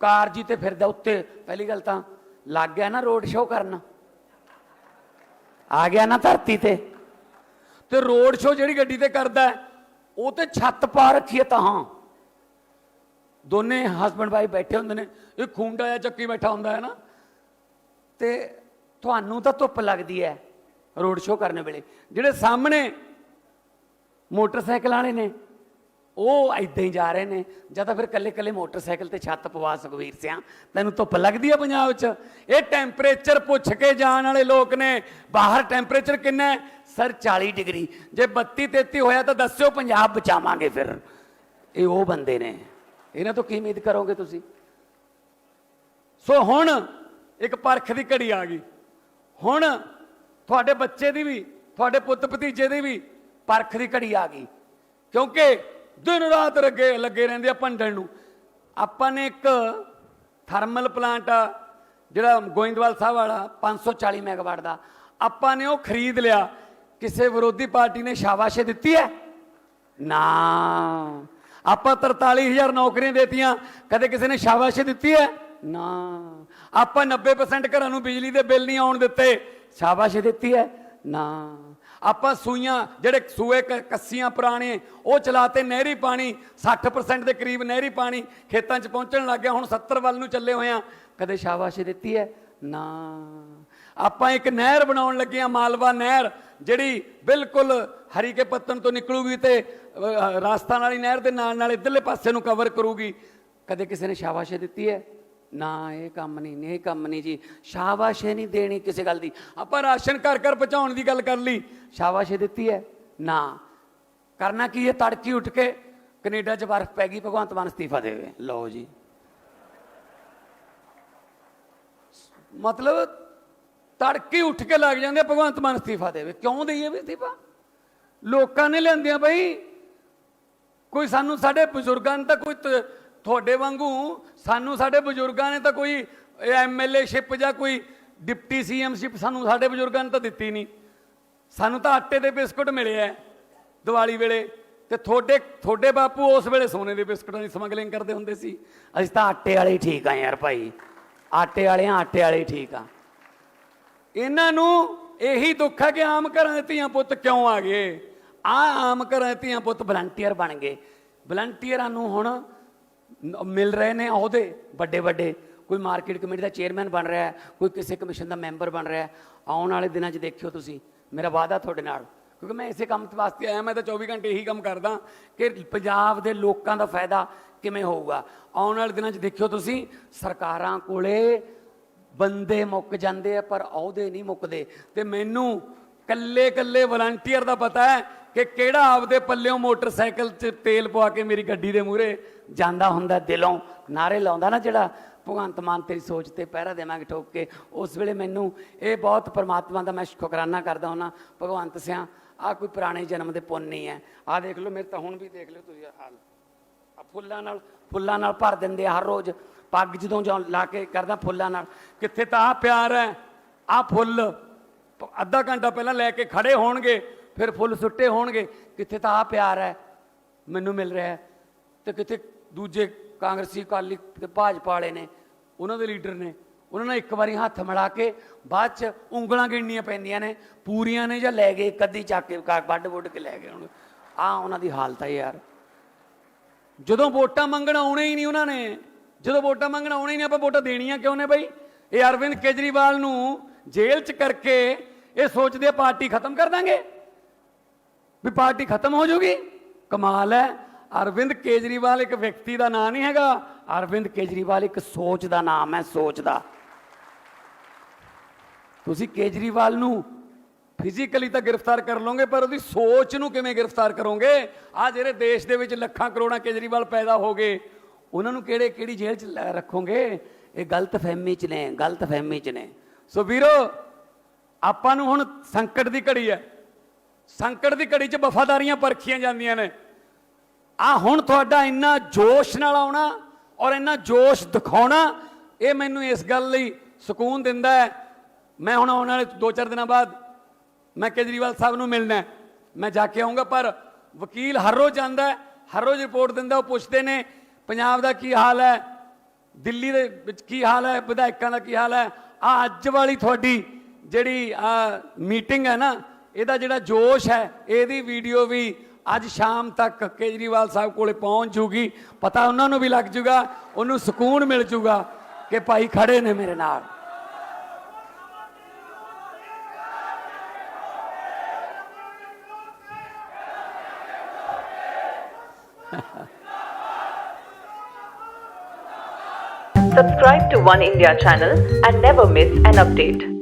ਕਾਰ ਜੀ ਤੇ ਫਿਰਦਾ ਉੱਤੇ, ਪਹਿਲੀ ਗੱਲ ਤਾਂ ਲੱਗ ਗਿਆ ਨਾ ਰੋਡ ਸ਼ੋਅ ਕਰਨ। ਆ ਗਿਆ ਨਾ ਧਰਤੀ ਤੇ। ਤੇ ਰੋਡ ਸ਼ੋਅ ਜਿਹੜੀ ਗੱਡੀ ਤੇ ਕਰਦਾ ਉਹ ਤੇ ਛੱਤ ਪਾ ਰੱਖੀ ਹੈ ਤਾਂ ਹਾਂ। ਦੋਨੇ ਹਸਬੰਡ ਵਾਈਫ ਬੈਠੇ ਹੁੰਦੇ ਨੇ, ਇਹ ਖੁੰਡਾ ਜਾਂ ਚੱਕੀ ਬੈਠਾ ਹੁੰਦਾ ਹੈ ਨਾ। ਤੇ ਤੁਹਾਨੂੰ ਤਾਂ ਧੁੱਪ ਲੱਗਦੀ ਹੈ ਰੋਡ ਸ਼ੋਅ ਕਰਨ ਵੇਲੇ। ਜਿਹੜੇ ਸਾਹਮਣੇ ਮੋਟਰਸਾਈਕਲ ਵਾਲੇ ਨੇ ਉਹ ਇਦਾਂ ਹੀ ਜਾ ਰਹੇ ਨੇ। ਜਾਂ ਤਾਂ ਫਿਰ ਕੱਲੇ ਕੱਲੇ ਮੋਟਰਸਾਈਕਲ ਤੇ ਛੱਤ ਪਵਾ ਸੁਖਵੀਰ ਸਿਆ। ਤੈਨੂੰ ਧੁੱਪ ਲੱਗਦੀ ਆ ਪੰਜਾਬ 'ਚ? ਇਹ ਟੈਂਪਰੇਚਰ ਪੁੱਛ ਕੇ ਜਾਣ ਵਾਲੇ ਲੋਕ ਨੇ। ਬਾਹਰ ਟੈਂਪਰੇਚਰ ਕਿੰਨਾ ਸਰ 40 ਡਿਗਰੀ। ਜੇ 32 33 ਹੋਇਆ ਤਾਂ ਦੱਸਿਓ ਪੰਜਾਬ ਬਚਾਵਾਂਗੇ ਫਿਰ। ਇਹ ਉਹ ਬੰਦੇ ਨੇ। ਇਹਨਾਂ ਤੋਂ ਕੀ ਉਮੀਦ ਕਰੋਗੇ ਤੁਸੀਂ? ਸੋ ਹੁਣ ਇੱਕ ਪਰਖ ਦੀ ਘੜੀ ਆ ਗਈ। ਹੁਣ ਤੁਹਾਡੇ ਬੱਚੇ ਦੀ ਵੀ, ਤੁਹਾਡੇ ਪੁੱਤ ਭਤੀਜੇ ਦੀ ਵੀ ਪਰਖ ਦੀ ਘੜੀ ਆ ਗਈ। ਕਿਉਂਕਿ ਦਿਨ ਰਾਤ ਲੱਗੇ ਲੱਗੇ ਰਹਿੰਦੇ ਆ ਭੰਡਣ ਨੂੰ। ਆਪਾਂ ਨੇ ਇੱਕ ਥਰਮਲ ਪਲਾਂਟ ਆ, ਜਿਹੜਾ ਗੋਇੰਦਵਾਲ ਸਾਹਿਬ ਵਾਲਾ 540 ਮੈਗਾਵਾਟ ਦਾ। ਆਪਾਂ ਨੇ ਉਹ ਖਰੀਦ ਲਿਆ। ਕਿਸੇ ਵਿਰੋਧੀ ਪਾਰਟੀ ਨੇ ਸ਼ਾਬਾਸ਼ੇ ਦਿੱਤੀ ਹੈ? ਨਾ। ਆਪਾਂ 43000 ਨੌਕਰੀਆਂ ਦੇਤੀਆਂ। ਕਦੇ ਕਿਸੇ ਨੇ ਸ਼ਾਬਾਸ਼ੇ ਦਿੱਤੀ ਹੈ? ਨਾ। ਆਪਾਂ 90% ਘਰਾਂ ਨੂੰ ਬਿਜਲੀ ਦੇ ਬਿੱਲ ਨਹੀਂ ਆਉਣ ਦਿੱਤੇ। ਸ਼ਾਬਾਸ਼ੇ ਦਿੱਤੀ ਹੈ? ਨਾ। ਆਪਾਂ ਸੂਈਆਂ ਜਿਹੜੇ ਸੂਏ ਕ- ਕੱਸੀਆਂ ਪੁਰਾਣੇ ਉਹ ਚਲਾਤੇ ਨਹਿਰੀ ਪਾਣੀ 60% ਦੇ ਕਰੀਬ ਨਹਿਰੀ ਪਾਣੀ ਖੇਤਾਂ 'ਚ ਪਹੁੰਚਣ ਲੱਗ ਗਿਆ ਹੁਣ 70 ਵੱਲ ਨੂੰ ਚੱਲੇ ਹੋਏ ਆ ਕਦੇ ਸ਼ਾਬਾਸ਼ੀ ਦਿੱਤੀ ਹੈ? ਨਾ। ਆਪਾਂ ਇੱਕ ਨਹਿਰ ਬਣਾਉਣ ਲੱਗੇ ਆ ਮਾਲਵਾ ਨਹਿਰ ਜਿਹੜੀ ਬਿਲਕੁਲ ਹਰੀ ਕੇ ਪੱਤਨ ਤੋਂ ਨਿਕਲੂਗੀ ਤੇ ਅਹ, ਰਾਜਸਥਾਨ ਵਾਲੀ ਨਹਿਰ ਦੇ ਨਾਲ ਨਾਲ ਇਧਰਲੇ ਪਾਸੇ ਨੂੰ ਕਵਰ ਕਰੂਗੀ। ਕਦੇ ਕਿਸੇ ਨੇ ਸ਼ਾਬਾਸ਼ੀ ਦਿੱਤੀ ਹੈ? ਨਾ, ਇਹ ਕੰਮ ਨਹੀਂ ਇਹ ਕੰਮ ਨਹੀਂ ਜੀ। ਸ਼ਾਬਾਸ਼ੀ ਨਹੀਂ ਦੇਣੀ ਕਿਸੇ ਗੱਲ ਦੀ। ਆਪਾਂ ਰਾਸ਼ਨ ਘਰ ਘਰ ਪਹੁੰਚਾਉਣ ਦੀ ਗੱਲ ਕਰ ਲਈ। ਸ਼ਾਬਾਸ਼ੀ ਦਿੱਤੀ ਹੈ? ਨਾ। ਕਰਨਾ ਕੀ ਹੈ? ਤੜਕੀ ਉੱਠ ਕੇ ਕੈਨੇਡਾ 'ਚ ਬਰਫ਼ ਪੈ ਗਈ, ਭਗਵੰਤ ਮਾਨ ਅਸਤੀਫਾ ਦੇਵੇ। ਲਓ ਜੀ। ਮਤਲਬ ਤੜਕੇ ਉੱਠ ਕੇ ਲੱਗ ਜਾਂਦੇ, ਭਗਵੰਤ ਮਾਨ ਅਸਤੀਫਾ ਦੇਵੇ। ਕਿਉਂ ਦਈਏ ਵੀ ਅਸਤੀਫਾ? ਲੋਕਾਂ ਨੇ ਲਿਆਂਦਿਆ ਬਈ, ਕੋਈ ਸਾਨੂੰ, ਸਾਡੇ ਬਜ਼ੁਰਗਾਂ ਨੇ ਤਾਂ ਕੋਈ ਤੁਹਾਡੇ ਵਾਂਗੂ ਸਾਨੂੰ ਸਾਡੇ ਬਜ਼ੁਰਗਾਂ ਨੇ ਤਾਂ ਕੋਈ ਐਮਐਲਏ ਸ਼ਿਪ ਜਾਂ ਕੋਈ ਡਿਪਟੀ ਸੀਐਮ ਸ਼ਿਪ ਸਾਨੂੰ ਸਾਡੇ ਬਜ਼ੁਰਗਾਂ ਨੇ ਤਾਂ ਦਿੱਤੀ ਨਹੀਂ। ਸਾਨੂੰ ਤਾਂ ਆਟੇ ਦੇ ਬਿਸਕੁਟ ਮਿਲੇ ਐ ਦੀਵਾਲੀ ਵੇਲੇ ਤੇ ਤੁਹਾਡੇ ਤੁਹਾਡੇ ਬਾਪੂ ਉਸ ਵੇਲੇ ਸੋਨੇ ਦੇ ਬਿਸਕੁਟਾਂ ਦੀ ਸਮਗਲਿੰਗ ਕਰਦੇ ਹੁੰਦੇ ਸੀ। ਅਸੀਂ ਤਾਂ ਆਟੇ ਵਾਲੇ ਹੀ ਠੀਕ ਆ ਯਾਰ ਭਾਈ। ਆਟੇ ਵਾਲੇ ਆ ਆਟੇ ਵਾਲੇ ਹੀ ਠੀਕ ਆ। ਇਹਨਾਂ ਨੂੰ ਇਹੀ ਦੁੱਖ ਹੈ ਕਿ ਆਮ ਘਰਾਂ ਦੇ ਧੀਆਂ ਪੁੱਤ ਕਿਉਂ ਆ ਗਏ? ਆ ਆਮ ਘਰਾਂ ਦੇ ਧੀਆਂ ਪੁੱਤ ਵਲੰਟੀਅਰ ਬਣ ਗਏ। ਵਲੰਟੀਅਰਾਂ ਨੂੰ ਹੁਣ ਮਿਲ ਰਹੇ ਨੇ ਅਹੁਦੇ ਵੱਡੇ ਵੱਡੇ ਕੋਈ ਮਾਰਕੀਟ ਕਮੇਟੀ ਦਾ ਚੇਅਰਮੈਨ ਬਣ ਰਿਹਾ ਹੈ, ਕੋਈ ਕਿਸੇ ਕਮਿਸ਼ਨ ਦਾ ਮੈਂਬਰ ਬਣ ਰਿਹਾ ਹੈ। ਆਉਣ ਵਾਲੇ ਦਿਨਾਂ 'ਚ ਦੇਖਿਓ ਤੁਸੀਂ, ਮੇਰਾ ਵਾਅਦਾ ਤੁਹਾਡੇ ਨਾਲ। ਕਿਉਂਕਿ ਮੈਂ ਇਸੇ ਕੰਮ ਵਾਸਤੇ ਆਇਆ, ਮੈਂ ਤਾਂ 24 ਘੰਟੇ ਇਹੀ ਕੰਮ ਕਰਦਾ ਕਿ ਪੰਜਾਬ ਦੇ ਲੋਕਾਂ ਦਾ ਫਾਇਦਾ ਕਿਵੇਂ ਹੋਊਗਾ। ਆਉਣ ਵਾਲੇ ਦਿਨਾਂ 'ਚ ਦੇਖਿਓ ਤੁਸੀਂ, ਸਰਕਾਰਾਂ ਕੋਲੇ ਬੰਦੇ ਮੁੱਕ ਜਾਂਦੇ ਆ, ਪਰ ਅਹੁਦੇ ਨਹੀਂ ਮੁੱਕਦੇ। ਤੇ ਮੈਨੂੰ ਕੱਲੇ ਕੱਲੇ ਵਲੰਟੀਅਰ ਦਾ ਪਤਾ ਹੈ ਕਿ ਕਿਹੜਾ ਆਪਦੇ ਪੱਲਿਓਂ ਮੋਟਰਸਾਈਕਲ 'ਚ ਤੇਲ ਪਵਾ ਕੇ ਮੇਰੀ ਗੱਡੀ ਦੇ ਮੂਹਰੇ ਜਾਂਦਾ ਹੁੰਦਾ ਦਿਲੋਂ? ਨਾਰੇ ਲਾਉਂਦਾ ਨਾ ਜਿਹੜਾ, ਭਗਵੰਤ ਮਾਨ ਤੇਰੀ ਸੋਚ ਤੇ ਪਹਿਰਾ ਦੇਵਾਂਗੇ ਠੋਕ ਕੇ। ਉਸ ਵੇਲੇ ਮੈਨੂੰ ਇਹ ਬਹੁਤ ਪਰਮਾਤਮਾ ਦਾ ਮੈਂ ਸ਼ੁਕਰਾਨਾ ਕਰਦਾ ਹਾਂ ਭਗਵੰਤ ਸਿਆ ਆ ਕੋਈ ਪੁਰਾਣੇ ਜਨਮ ਦੇ ਪੁੰਨ ਨਹੀਂ ਹੈ ਆ ਦੇਖ ਲਓ, ਮੇਰੇ ਤਾਂ ਹੁਣ ਵੀ ਦੇਖ ਲਿਓ ਤੁਸੀਂ ਹਾਲ। ਆ ਫੁੱਲਾਂ ਨਾਲ ਫੁੱਲਾਂ ਨਾਲ ਭਰ ਦਿੰਦੇ ਹਰ ਰੋਜ਼। ਪੱਗ ਜਦੋਂ ਜਾ ਲਾ ਕੇ ਕਰਦਾ ਫੁੱਲਾਂ ਨਾਲ। ਕਿੱਥੇ ਤਾਂ ਆ ਪਿਆਰ ਹੈ ਆ ਫੁੱਲ। ਅੱਧਾ ਘੰਟਾ ਪਹਿਲਾਂ ਲੈ ਕੇ ਖੜੇ ਹੋਣਗੇ। ਫਿਰ ਫੁੱਲ ਸੁੱਟੇ ਹੋਣਗੇ। ਕਿੱਥੇ ਤਾਂ ਆ ਪਿਆਰ ਹੈ, ਮੈਨੂੰ ਮਿਲ ਰਿਹਾ ਹੈ। ਤੇ ਕਿਤੇ ਦੂਜੇ ਕਾਂਗਰਸੀ ਅਕਾਲੀ ਤੇ ਭਾਜਪਾ ਵਾਲੇ ਨੇ, ਉਹਨਾਂ ਦੇ ਲੀਡਰ ਨੇ, ਉਹਨਾਂ ਨੇ ਇੱਕ ਵਾਰੀ ਹੱਥ ਮਿਲਾ ਕੇ ਬਾਅਦ ਚ ਉਂਗਲਾਂ ਗਿਣਨੀਆਂ ਪੈਂਦੀਆਂ ਨੇ, ਪੂਰੀਆਂ ਨੇ ਜਾਂ ਲੈ ਗਏ ਕੱਦੀ ਚੱਕ ਕੇ ਵੱਢ ਵੁੱਢ ਕੇ ਲੈ ਗਏ ਹੁਣ। ਆ ਉਹਨਾਂ ਦੀ ਹਾਲਤ ਹੈ ਯਾਰ। ਜਦੋਂ ਵੋਟਾਂ ਮੰਗਣ ਆਉਣੇ ਹੀ ਨਹੀਂ ਉਹਨਾਂ ਨੇ, ਜਦੋਂ ਵੋਟਾਂ ਮੰਗਣ ਆਉਣੇ ਹੀ ਨਹੀਂ, ਆਪਾਂ ਵੋਟਾਂ ਦੇਣੀਆਂ ਕਿਉਂ ਨੇ ਬਈ? ਇਹ ਅਰਵਿੰਦ ਕੇਜਰੀਵਾਲ ਨੂੰ ਜੇਲ੍ਹ 'ਚ ਕਰਕੇ ਇਹ ਸੋਚਦੇ ਪਾਰਟੀ ਖਤਮ ਕਰ ਦਾਂਗੇ। ਵੀ ਪਾਰਟੀ ਖਤਮ ਹੋ ਜਾਊਗੀ ਕਮਾਲ ਹੈ। ਅਰਵਿੰਦ ਕੇਜਰੀਵਾਲ ਇੱਕ ਵਿਅਕਤੀ ਦਾ ਨਾਂ ਨਹੀਂ ਹੈਗਾ। ਅਰਵਿੰਦ ਕੇਜਰੀਵਾਲ ਇੱਕ ਸੋਚ ਦਾ ਨਾਮ ਹੈ, ਸੋਚ ਦਾ। ਤੁਸੀਂ ਕੇਜਰੀਵਾਲ ਨੂੰ ਫਿਜ਼ੀਕਲੀ ਤਾਂ ਗ੍ਰਿਫਤਾਰ ਕਰ ਲਓਗੇ, ਪਰ ਉਹਦੀ ਸੋਚ ਨੂੰ ਕਿਵੇਂ ਗ੍ਰਿਫਤਾਰ ਕਰੋਗੇ? ਆ ਜਿਹੜੇ ਦੇਸ਼ ਦੇ ਵਿੱਚ ਲੱਖਾਂ ਕਰੋੜਾਂ ਕੇਜਰੀਵਾਲ ਪੈਦਾ ਹੋ ਗਏ, ਉਹਨਾਂ ਨੂੰ ਕਿਹੜੇ ਕਿਹੜੀ ਜੇਲ੍ਹ 'ਚ ਲੈ ਰੱਖੋਗੇ? ਇਹ ਗਲਤ ਫਹਿਮੀ 'ਚ ਨੇ, ਗਲਤ ਫਹਿਮੀ 'ਚ ਨੇ। ਸੋ ਵੀਰੋ, ਆਪਾਂ ਨੂੰ ਹੁਣ ਸੰਕਟ ਦੀ ਘੜੀ ਹੈ। ਸੰਕਟ ਦੀ ਘੜੀ 'ਚ ਵਫਾਦਾਰੀਆਂ ਪਰਖੀਆਂ ਜਾਂਦੀਆਂ ਨੇ। ਆ ਹੁਣ ਤੁਹਾਡਾ ਇੰਨਾ ਜੋਸ਼ ਨਾਲ ਆਉਣਾ ਔਰ ਇੰਨਾ ਜੋਸ਼ ਦਿਖਾਉਣਾ, ਇਹ ਮੈਨੂੰ ਇਸ ਗੱਲ ਲਈ ਸਕੂਨ ਦਿੰਦਾ ਹੈ। ਮੈਂ ਹੁਣ ਆਉਣ ਵਾਲੇ 2-4 ਦਿਨਾਂ ਬਾਅਦ ਮੈਂ ਕੇਜਰੀਵਾਲ ਸਾਹਿਬ ਨੂੰ ਮਿਲਣਾ ਮੈਂ ਜਾ ਕੇ ਆਉਂਗਾ ਪਰ ਵਕੀਲ ਹਰ ਰੋਜ਼ ਜਾਂਦਾ ਹੈ, ਹਰ ਰੋਜ਼ ਰਿਪੋਰਟ ਦਿੰਦਾ, ਉਹ ਪੁੱਛਦੇ ਨੇ, ਪੰਜਾਬ ਦਾ ਕੀ ਹਾਲ ਹੈ? ਦਿੱਲੀ ਦੇ ਵਿੱਚ ਕੀ ਹਾਲ ਹੈ? ਵਿਧਾਇਕਾਂ ਦਾ ਕੀ ਹਾਲ ਹੈ? ਆ ਅੱਜ ਵਾਲੀ ਤੁਹਾਡੀ ਜਿਹੜੀ ਆ ਮੀਟਿੰਗ ਹੈ ਨਾ ਇਹਦਾ ਜਿਹੜਾ ਜੋਸ਼ ਹੈ, ਇਹਦੀ ਵੀਡੀਓ ਵੀ ਅੱਜ ਸ਼ਾਮ ਤੱਕ ਕੇਜਰੀਵਾਲ ਸਾਹਿਬ ਕੋਲੇ ਪਹੁੰਚ ਜੂਗੀ ਪਤਾ ਉਹਨਾਂ ਨੂੰ ਵੀ ਲੱਗ ਜੂਗਾ, ਉਹਨੂੰ ਸਕੂਨ ਮਿਲ ਜੂਗਾ ਕਿ ਭਾਈ ਖੜੇ ਨੇ ਮੇਰੇ ਨਾਲ Subscribe to One India channel and never miss an update.